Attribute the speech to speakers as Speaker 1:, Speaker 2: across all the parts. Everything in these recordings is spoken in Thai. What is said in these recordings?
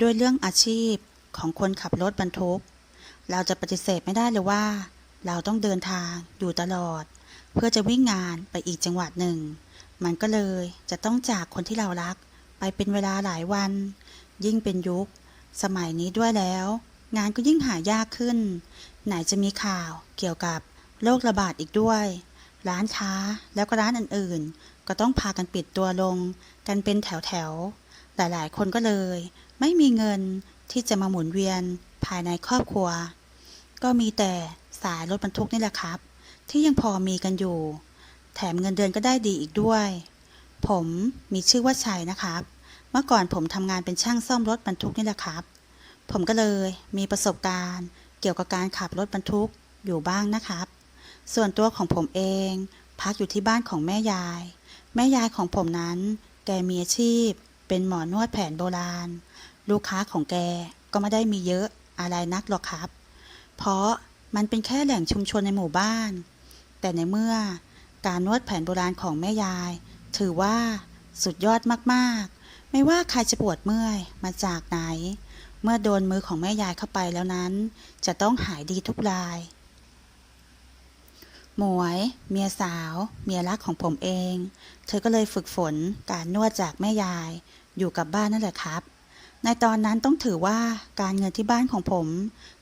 Speaker 1: ด้วยเรื่องอาชีพของคนขับรถบรรทุก เราจะปฏิเสธไม่ได้เลยว่า เราต้องเดินทางอยู่ตลอด เพื่อจะวิ่งงานไปอีกจังหวัดหนึ่ง มันก็เลยจะต้องจากคนที่เรารัก ไปเป็นเวลาหลายวัน ยิ่งเป็นยุค สมัยนี้ด้วยแล้ว งานก็ยิ่งหายากขึ้น ไหนจะมีข่าวเกี่ยวกับโรคระบาดอีกด้วย ร้านค้าแล้วก็ร้านอื่นๆ ก็ต้องพากันปิดตัวลง กันเป็นแถวๆหลายๆคนก็เลย ไม่มีเงินที่จะมาหมุนเวียนภายในครอบครัว ก็มีแต่สายรถบรรทุกนี่แหละครับ ที่ยังพอมีกันอยู่ แถมเงินเดือนก็ได้ดีอีกด้วย ผมมีชื่อว่าชัยนะครับ เมื่อก่อนผมทำงานเป็นช่างซ่อมรถบรรทุกนี่แหละครับ ผมก็เลยมีประสบการณ์เกี่ยวกับการขับรถบรรทุกอยู่บ้างนะครับ ส่วนตัวของผมเองพักอยู่ที่บ้านของแม่ยาย แม่ยายของผมนั้น แกมีอาชีพ เป็นหมอนวดแผนโบราณ ลูกค้าของแกก็ไม่ได้มีเยอะอะไรนักหรอกครับ เพราะมันเป็นแค่แหล่งชุมชนในหมู่บ้าน แต่ในเมื่อการนวดแผนโบราณของแม่ยาย ถือว่าสุดยอดมากๆ ไม่ว่าใครจะปวดเมื่อยมาจากไหน เมื่อโดนมือของแม่ยายเข้าไปแล้วนั้น จะต้องหายดีทุกราย หมวย เมียสาว เมียรักของผมเอง เธอก็เลยฝึกฝนการนวดจากแม่ยาย อยู่กับบ้านนั่นแหละครับ ในตอนนั้นต้องถือว่าการเงินที่บ้านของผม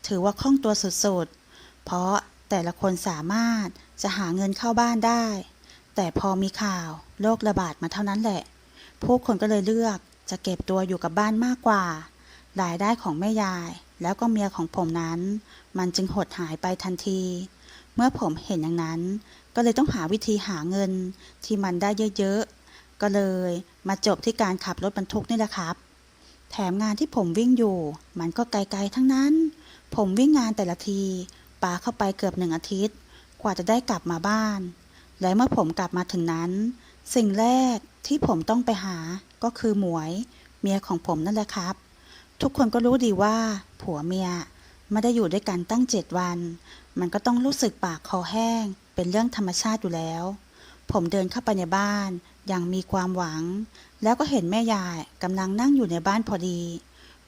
Speaker 1: ถือว่าคล่องตัวสุดๆ เพราะแต่ละคนสามารถจะหาเงินเข้าบ้านได้ แต่พอมีข่าวโรคระบาดมาเท่านั้นแหละ ผู้คนก็เลยเลือกจะเก็บตัวอยู่กับบ้านมากกว่ารายได้ของแม่ยายแล้วก็เมียของผมนั้น มันจึงหดหายไปทันที เมื่อผมเห็นอย่างนั้น ก็เลยต้องหาวิธีหาเงิน ที่มันได้เยอะๆ ก็เลยมาจบที่การขับรถบรรทุกนี่แหละครับ แถมงานที่ผมวิ่งอยู่ มันก็ไกลๆทั้งนั้น ผมวิ่งงานแต่ละทีปาเข้าไปเกือบหนึ่งอาทิตย์ กว่าจะได้กลับมาบ้าน และเมื่อผมกลับมาถึงนั้น สิ่งแรกที่ผมต้องไปหาก็คือหมวย เมียของผมนั่นแหละครับ ทุกคนก็รู้ดีว่า ผัวเมียไม่ได้อยู่ด้วยกันตั้งเจ็ดวัน มันก็ต้องรู้สึกปากคอแห้ง เป็นเรื่องธรรมชาติอยู่แล้ว ผมเดินเข้าไปในบ้าน อย่างมีความหวัง แล้วก็เห็นแม่ยายกำลังนั่งอยู่ในบ้านพอดี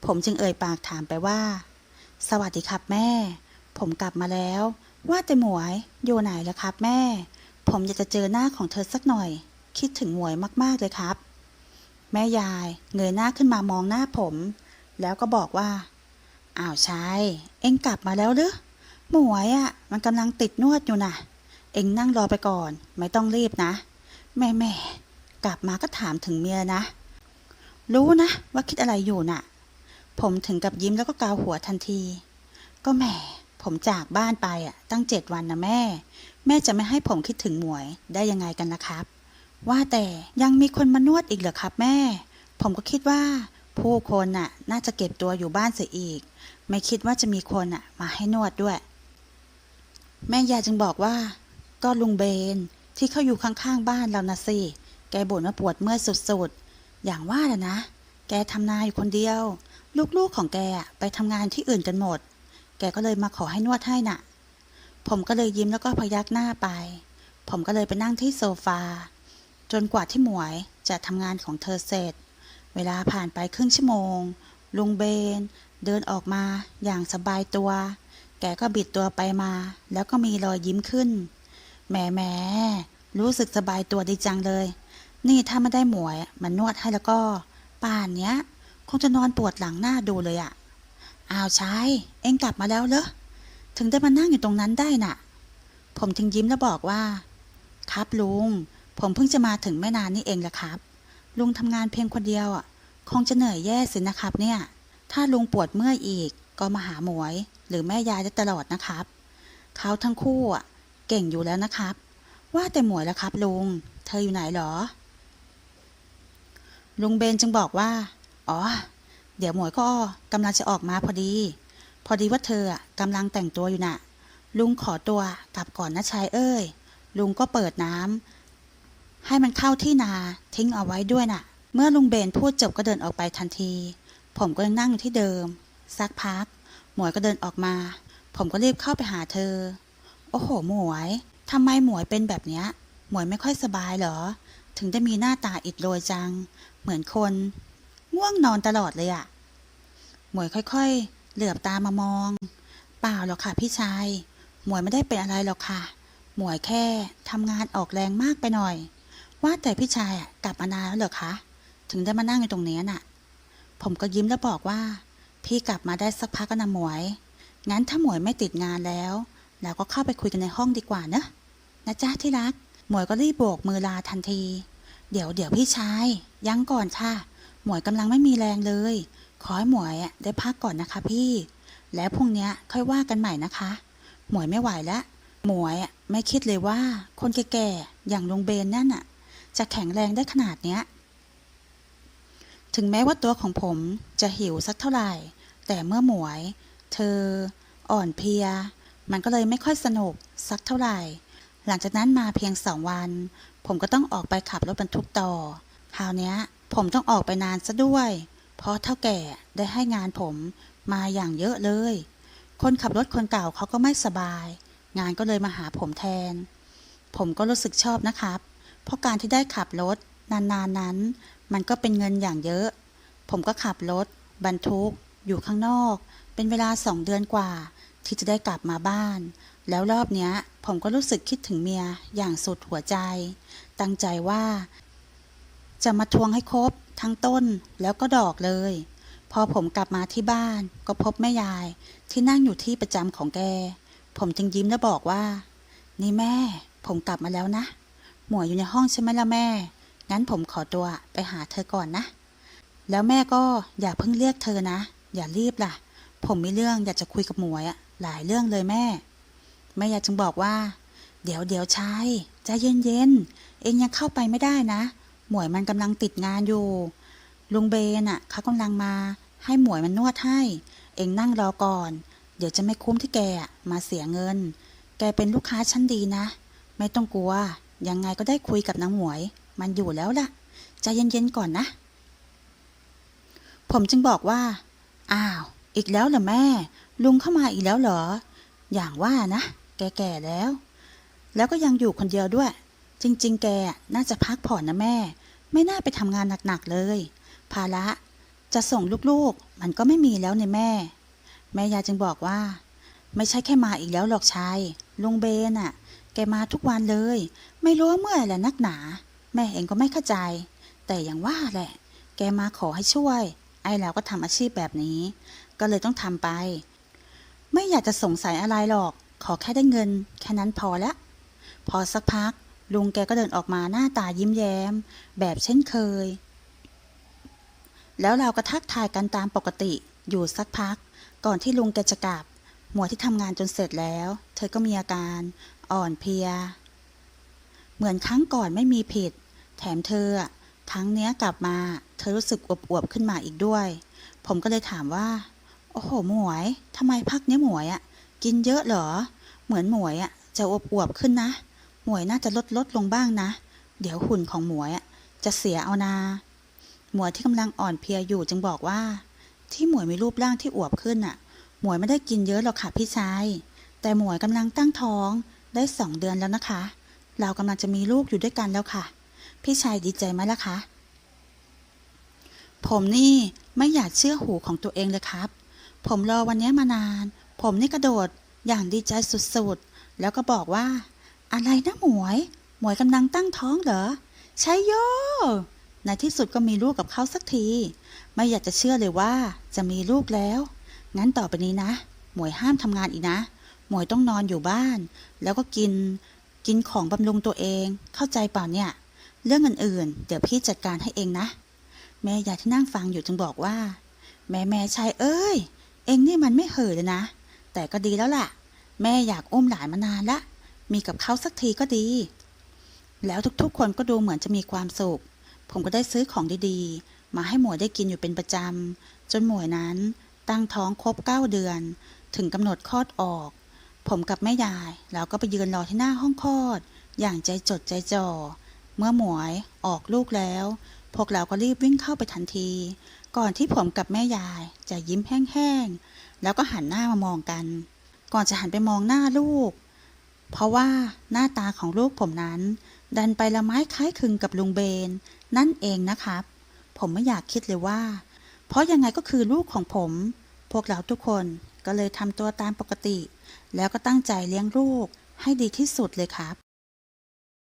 Speaker 1: ผมจึงเอ่ยปากถามไปว่า สวัสดีครับแม่ ผมกลับมาแล้ว ว่าแต่หมวยอยู่ไหนแล่ะครับแม่ ผมอยากจะเจอหน้าของเธอสักหน่อย คิดถึงหมวยมากๆเลยครับ แม่ยายเงยหน้าขึ้นมามองหน้าผม แล้วก็บอกว่าอ้าวชายเอ็งกลับมาแล้วหรือ หมวยอะ่ะ มันกำลังติดนวดอยู่นะเอ็งนั่งรอไปก่อน ไม่ต้องรีบนะ แม่แม่กลับมาก็ถามถึงเมียนะ รู้นะ ว่าคิดอะไรอยู่น่ะ ผมถึงกับยิ้มแล้วก็กาวหัวทันที ก็แหมผมจากบ้านไปอะ ตั้งเจ็ดวันนะแม่ แม่จะไม่ให้ผมคิดถึงหมวยได้ยังไงกันนะครับ ว่าแต่ยังมีคนมานวดอีกเหรอครับ แม่ ผมก็คิดว่า ผู้คนน่ะ น่าจะเก็บตัวอยู่บ้านเสียอีก ไม่คิดว่าจะมีคนน่ะ มาให้นวดด้วย แม่ยายจึงบอกว่า ก็ลุงเบนที่เขาอยู่ข้างๆบ้านเรานะสิ แกบ่นว่าปวดเมื่อยสุดๆ อย่างว่าแหละนะ แกทำนาอยู่คนเดียว ลูกๆของแกไปทำงานที่อื่นกันหมด แกก็เลยมาขอให้นวดให้น่ะ ผมก็เลยยิ้มแล้วก็พยักหน้าไป ผมก็เลยไปนั่งที่โซฟา จนกว่าที่หมวยจะทำงานของเธอเสร็จ เวลาผ่านไปครึ่งชั่วโมง ลุงเบน เดินออกมาอย่างสบายตัว แกก็บิดตัวไปมา แล้วก็มีรอยยิ้มขึ้น แหมแหมรู้สึกสบายตัวดีจังเลย นี่ถ้าไม่ได้หมวย มันนวดให้แล้วก็ ป่านเนี้ย คงจะนอนปวดหลังหน้าดูเลยอะอ้าวชายเอ็งกลับมาแล้วเหรอ ถึงได้มานั่งอยู่ตรงนั้นได้น่ะ ผมถึงยิ้มแล้วบอกว่า ครับลุง ผมเพิ่งจะมาถึงไม่นานนี่เองแหละครับ ลุงทำงานเพียงคนเดียวอะ คงจะเหนื่อยแย่สินะครับเนี่ย ถ้าลุงปวดเมื่อยอีกก็มาหาหมวย หรือแม่ยายได้ตลอดนะครับ เขาทั้งคู่อะเก่งอยู่แล้วนะครับ ว่าแต่หมวยแล้วครับลุง เธออยู่ไหนหรอ ลุงเบนจึงบอกว่า อ๋อ เดี๋ยวหมวยก็กำลังจะออกมาพอดี พอดีว่าเธอกำลังแต่งตัวอยู่น่ะ ลุงขอตัวกลับก่อนนะชายเอ้ย ลุงก็เปิดน้ำให้มันเข้าที่นาทิ้งเอาไว้ด้วยน่ะ เมื่อลุงเบนพูดจบก็เดินออกไปทันที ผมก็ยังนั่งอยู่ที่เดิม สักพัก หมวยก็เดินออกมา ผมก็รีบเข้าไปหาเธอ โอ้โห หมวยทำไมหมวยเป็นแบบเนี้ย หมวยไม่ค่อยสบายเหรอ ถึงได้มีหน้าตาอิดโรยจัง เหมือนคนง่วงนอนตลอดเลยอะหมวยค่อยๆ เหลือบตามามอง เปล่าหรอกค่ะพี่ชาย หมวยไม่ได้เป็นอะไรหรอกค่ะ หมวยแค่ทำงานออกแรงมากไปหน่อย ว่าแต่พี่ชายกลับมานานแล้วเหรอคะ ถึงได้มานั่งอยู่ตรงนี้น่ะ ผมก็ยิ้มแล้วบอกว่า พี่กลับมาได้สักพักก็นะหมวย งั้นถ้าหมวยไม่ติดงานแล้วเราก็เข้าไปคุยกันในห้องดีกว่านะนะจ๊ะที่รัก หมวยก็รีบโบกมือลาทันที เดี๋ยวเดี๋ยวพี่ชายยังก่อนค่ะ หมวยกำลังไม่มีแรงเลย ขอให้หมวยได้พักก่อนนะคะพี่ แล้วพรุ่งนี้ค่อยว่ากันใหม่นะคะ หมวยไม่ไหวแล้วหมวยไม่คิดเลยว่า คนแก่ๆอย่างลุงเบนนั่นน่ะจะแข็งแรงได้ขนาดเนี้ยถึงแม้ว่าตัวของผมจะหิวสักเท่าไหร่ แต่เมื่อหมวย เธอ อ่อนเพลีย มันก็เลยไม่ค่อยสนุกสักเท่าไหร่ หลังจากนั้นมาเพียงสองวัน ผมก็ต้องออกไปขับรถบรรทุกต่อ คราวนี้ผมต้องออกไปนานซะด้วย เพราะเท่าแก่ได้ให้งานผมมาอย่างเยอะเลย คนขับรถคนเก่าเขาก็ไม่สบาย งานก็เลยมาหาผมแทน ผมก็รู้สึกชอบนะครับ เพราะการที่ได้ขับรถนานๆนนั้น มันก็เป็นเงินอย่างเยอะ ผมก็ขับรถบรรทุก อยู่ข้างนอก เป็นเวลาสองเดือนกว่า ที่จะได้กลับมาบ้าน แล้วรอบเนี้ย ผมก็รู้สึกคิดถึงเมียอย่างสุดหัวใจ ตั้งใจว่า จะมาทวงให้ครบทั้งต้นแล้วก็ดอกเลย พอผมกลับมาที่บ้านก็พบแม่ยายที่นั่งอยู่ที่ประจำของแก ผมจึงยิ้มและบอกว่า นี่แม่ ผมกลับมาแล้วนะ หมวยอยู่ในห้องใช่ไหมล่ะแม่ งั้นผมขอตัวไปหาเธอก่อนนะ แล้วแม่ก็อย่าเพิ่งเรียกเธอนะ อย่ารีบล่ะ ผมมีเรื่องอยากจะคุยกับหมวยอะหลายเรื่องเลยแม่ แม่อยากจึงบอกว่า เดี๋ยวเดี๋ยวชายใจเย็นเย็นๆเองยังเข้าไปไม่ได้นะ หมวยมันกำลังติดงานอยู่ ลุงเบนอะเขากำลังมา ให้หมวยมันนวดให้ เองนั่งรอก่อน เดี๋ยวจะไม่คุ้มที่แกมาเสียเงิน แกเป็นลูกค้าชั้นดีนะ ไม่ต้องกลัว ยังไงก็ได้คุยกับนางหมวย มันอยู่แล้วล่ะ ใจเย็นๆก่อนนะ ผมจึงบอกว่า อ้าว อีกแล้วเหรอแม่ ลุงเข้ามาอีกแล้วเหรอ อย่างว่านะ แกแก่แล้ว แล้วก็ยังอยู่คนเดียวด้วย จริง ๆ แกน่าจะพักผ่อนนะแม่ ไม่น่าไปทำงานหนัก ๆ เลย ภาระ จะส่งลูก ๆ มันก็ไม่มีแล้วเนี่ยแม่ แม่ยาจึงบอกว่า ไม่ใช่แค่มาอีกแล้วหรอกชาย ลุงเบนน่ะ แกมาทุกวันเลย ไม่รู้ว่าเมื่อไหร่แหละนักหนา แม่เองก็ไม่เข้าใจ แต่อย่างว่าแหละ แกมาขอให้ช่วย เราก็ทำอาชีพแบบนี้ ก็เลยต้องทำไป ไม่อยากจะสงสัยอะไรหรอก ขอแค่ได้เงิน แค่นั้นพอละ พอสักพัก ลุงแกก็เดินออกมาหน้าตายิ้มแย้ม แบบเช่นเคย แล้วเราก็ทักทายกันตามปกติอยู่สักพัก ก่อนที่ลุงแกจะกลับ หมวยที่ทำงานจนเสร็จแล้ว เธอก็มีอาการอ่อนเพลีย เหมือนครั้งก่อนไม่มีผิด แถมเธอครั้งเนี้ยกลับมา เธอรู้สึกอวบๆขึ้นมาอีกด้วย ผมก็เลยถามว่า โอ้โห หมวยทำไมพักนี้หมวยอะกินเยอะเหรอ เหมือนหมวยอะจะอวบๆขึ้นนะ หมวยน่าจะลดลดลงบ้างนะ เดี๋ยวหุ่นของหมวยอะจะเสียเอานา หมวยที่กำลังอ่อนเพลียอยู่จึงบอกว่า ที่หมวยมีรูปร่างที่อวบขึ้นอะ หมวยไม่ได้กินเยอะหรอกค่ะพี่ชาย แต่หมวยกำลังตั้งท้องได้สองเดือนแล้วนะคะ เรากำลังจะมีลูกอยู่ด้วยกันแล้วค่ะ พี่ชายดีใจไหมล่ะคะ ผมนี่ไม่อยากเชื่อหูของตัวเองเลยครับ ผมรอวันนี้มานาน ผมนี่กระโดดอย่างดีใจสุดๆ แล้วก็บอกว่า อะไรนะหมวย หมวยกำลังตั้งท้องเหรอ ใช่โย ในที่สุดก็มีลูกกับเขาสักที ไม่อยากจะเชื่อเลยว่าจะมีลูกแล้ว งั้นต่อไปนี้นะ หมวยห้ามทำงานอีกนะ หมวยต้องนอนอยู่บ้าน แล้วก็กิน กินของบำรุงตัวเอง เข้าใจเปล่าเนี่ย เรื่องอื่นๆ เดี๋ยวพี่จัดการให้เองนะ แม่ยายที่นั่งฟังอยู่จึงบอกว่า แม่แม่ชายเอ้ย เองนี่มันไม่เห่อเลยนะ แต่ก็ดีแล้วล่ะ แม่อยากอุ้มหลานมานานละ มีกับเขาสักทีก็ดี แล้วทุกๆคนก็ดูเหมือนจะมีความสุข ผมก็ได้ซื้อของดีๆ มาให้หมวยได้กินอยู่เป็นประจำ จนหมวยนั้นตั้งท้องครบเก้าเดือน ถึงกำหนดคลอดออก ผมกับแม่ยายเราก็ไปยืนรอที่หน้าห้องคลอด อย่างใจจดใจจ่อ เมื่อหมวยออกลูกแล้ว พวกเราก็รีบวิ่งเข้าไปทันที ก่อนที่ผมกับแม่ยายจะยิ้มแห้งๆ แล้วก็หันหน้ามามองกัน ก่อนจะหันไปมองหน้าลูก เพราะว่าหน้าตาของลูกผมนั้น ดันไปละไม้คล้ายคลึงกับลุงเบน นั่นเองนะครับ ผมไม่อยากคิดเลยว่า เพราะยังไงก็คือลูกของผม พวกเราทุกคนก็เลยทำตัวตามปกติ แล้วก็ตั้งใจเลี้ยงลูกให้ดีที่สุดเลยครับ